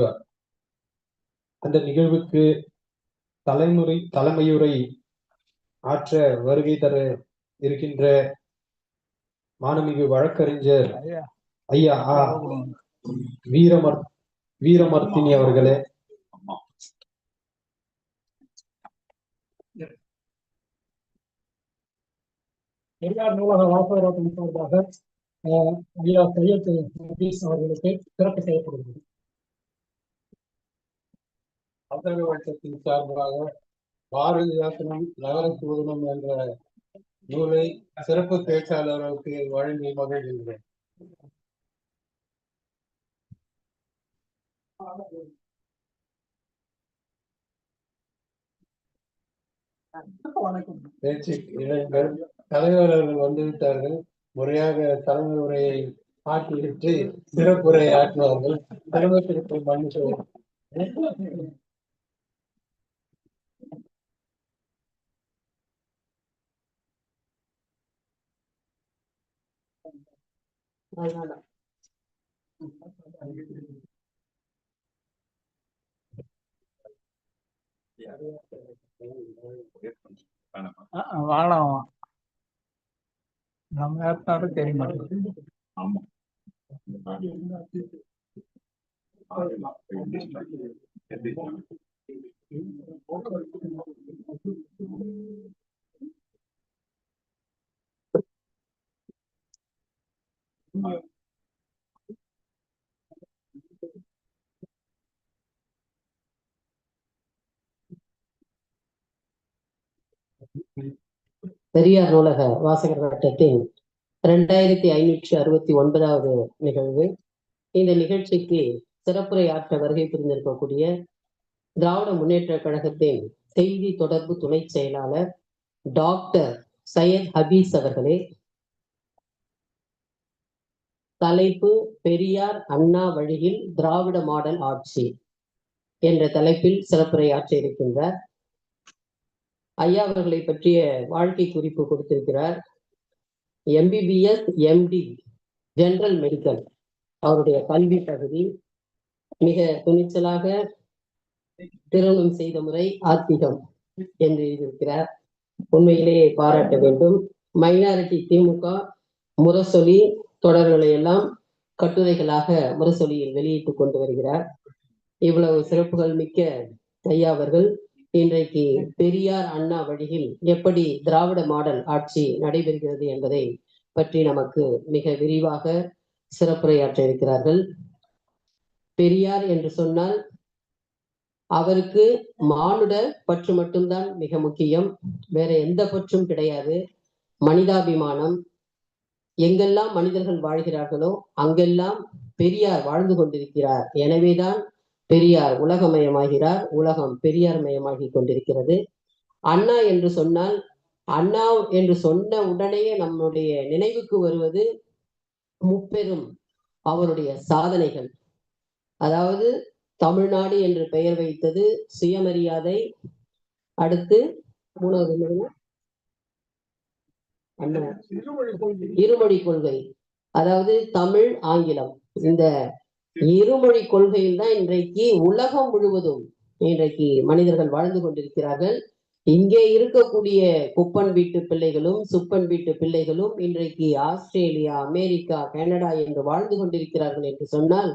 கூறுவார் அந்த நிகழ்வுக்கு தலைமுறை தலைமையுரை ஆற்ற வருகை தர இருக்கின்ற மாணமிகு வழக்கறிஞர் ஐயா. ஆ. வீரமர் வீரமர்த்தினி அவர்களே. பெரியார் நூலக வாசகராட்டம் சார்பாக ஐயா சையத் நபீஸ் அவர்களுக்கு சிறப்பு செய்யப்படுகிறது. அவசர வட்டத்தின் சார்பாக பாரதிதாசனம் நகர சூதனம் என்ற நூலை சிறப்பு பேச்சாளர்களுக்கு வழங்கி மகிழ்கின்றேன். பேச்சு இளைஞர்கள் வந்துவிட்டார்கள். முறையாக தலைமை உரையை ஆற்றிவிட்டு சிறப்புரை ஆற்றுவார்கள் சிரமத்திற்கு மன்னிக்கவும் வாழம் நம்ம ஏற்பாடு தெரிய மாட்டேங்குது பெரியார் நூலக வாசகர் வட்டத்தின் இரண்டாயிரத்தி ஐநூற்றி அறுபத்தி ஒன்பதாவது நிகழ்வு. இந்த நிகழ்ச்சிக்கு சிறப்புரை ஆற்ற வருகை புரிந்திருக்கக்கூடிய திராவிட முன்னேற்ற கழகத்தின் செய்தி தொடர்பு துணை செயலாளர் டாக்டர் சையத் ஹபீஸ் அவர்களே தலைப்பு பெரியார் அண்ணா வழியில் திராவிட மாடல் ஆட்சி என்ற தலைப்பில் சிறப்புரையாற்ற இருக்கின்றார். ஐயா அவர்களை பற்றிய வாழ்க்கை குறிப்பு கொடுத்திருக்கிறார். எம்பிபிஎஸ் எம்டி ஜெனரல் மெடிக்கல் அவருடைய கல்வி தகுதி. மிக துணிச்சலாக திருமணம் செய்த முறை ஆத்திகம் என்று எழுதியிருக்கிறார். உண்மையிலேயே பாராட்ட வேண்டும். மைனாரிட்டி திமுக முரசொலி தொடர்களை எல்லாம் கட்டுரைகளாக முரசொலியில் வெளியிட்டு கொண்டு வருகிறார். இவ்வளவு சிறப்புகள் மிக்க ஐயா அவர்கள் இன்றைக்கு பெரியார் அண்ணா வழியில் எப்படி திராவிட மாடல் ஆட்சி நடைபெறுகிறது என்பதை பற்றி நமக்கு மிக விரிவாக சிறப்புரையாற்ற இருக்கிறார்கள். பெரியார் என்று சொன்னால் அவருக்கு மானுட பற்று மட்டும்தான் மிக முக்கியம். வேற எந்த பற்றும் கிடையாது. மனிதாபிமானம் எங்கெல்லாம் மனிதர்கள் வாழ்கிறார்களோ அங்கெல்லாம் பெரியார் வாழ்ந்து கொண்டிருக்கிறார். எனவேதான் பெரியார் உலகமயமாகிறார் உலகம் பெரியார் மயமாகி கொண்டிருக்கிறது. அண்ணா என்று சொன்னால் அண்ணா என்று சொன்ன உடனேயே நம்முடைய நினைவுக்கு வருவது முப்பெரும் அவருடைய சாதனைகள். அதாவது தமிழ்நாடு என்று பெயர் வைத்தது சுயமரியாதை. அடுத்து மூணாவது இருமொழி கொள்கை. அதாவது தமிழ் ஆங்கிலம். இந்த இருமொழி கொள்கையில் தான் இன்றைக்கு உலகம் முழுவதும் இன்றைக்கு மனிதர்கள் வாழ்ந்து கொண்டிருக்கிறார்கள். இங்கே இருக்கக்கூடிய குப்பன் வீட்டு பிள்ளைகளும் சுப்பன் வீட்டு பிள்ளைகளும் இன்றைக்கு ஆஸ்திரேலியா அமெரிக்கா கனடா என்று வாழ்ந்து கொண்டிருக்கிறார்கள் என்று சொன்னால்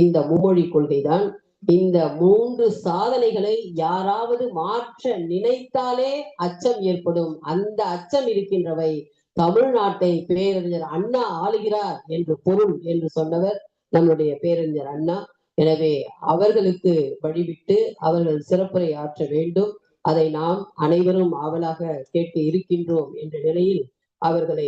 இந்த மும்மொழி கொள்கைதான். இந்த மூன்று சாதனைகளை யாராவது மாற்ற நினைத்தாலே அச்சம் ஏற்படும். அந்த அச்சம் இருக்கின்றவை தமிழ்நாட்டை பேரறிஞர் அண்ணா ஆளுகிறார் என்று பொருள் என்று சொன்னவர் நம்முடைய பேரறிஞர் அண்ணா. எனவே அவர்களுக்கு வழிவிட்டு அவர்கள் சிறப்புரை ஆற்ற வேண்டும். அதை நாம் அனைவரும் ஆவலாக கேட்டு இருக்கின்றோம் என்ற நிலையில் அவர்களை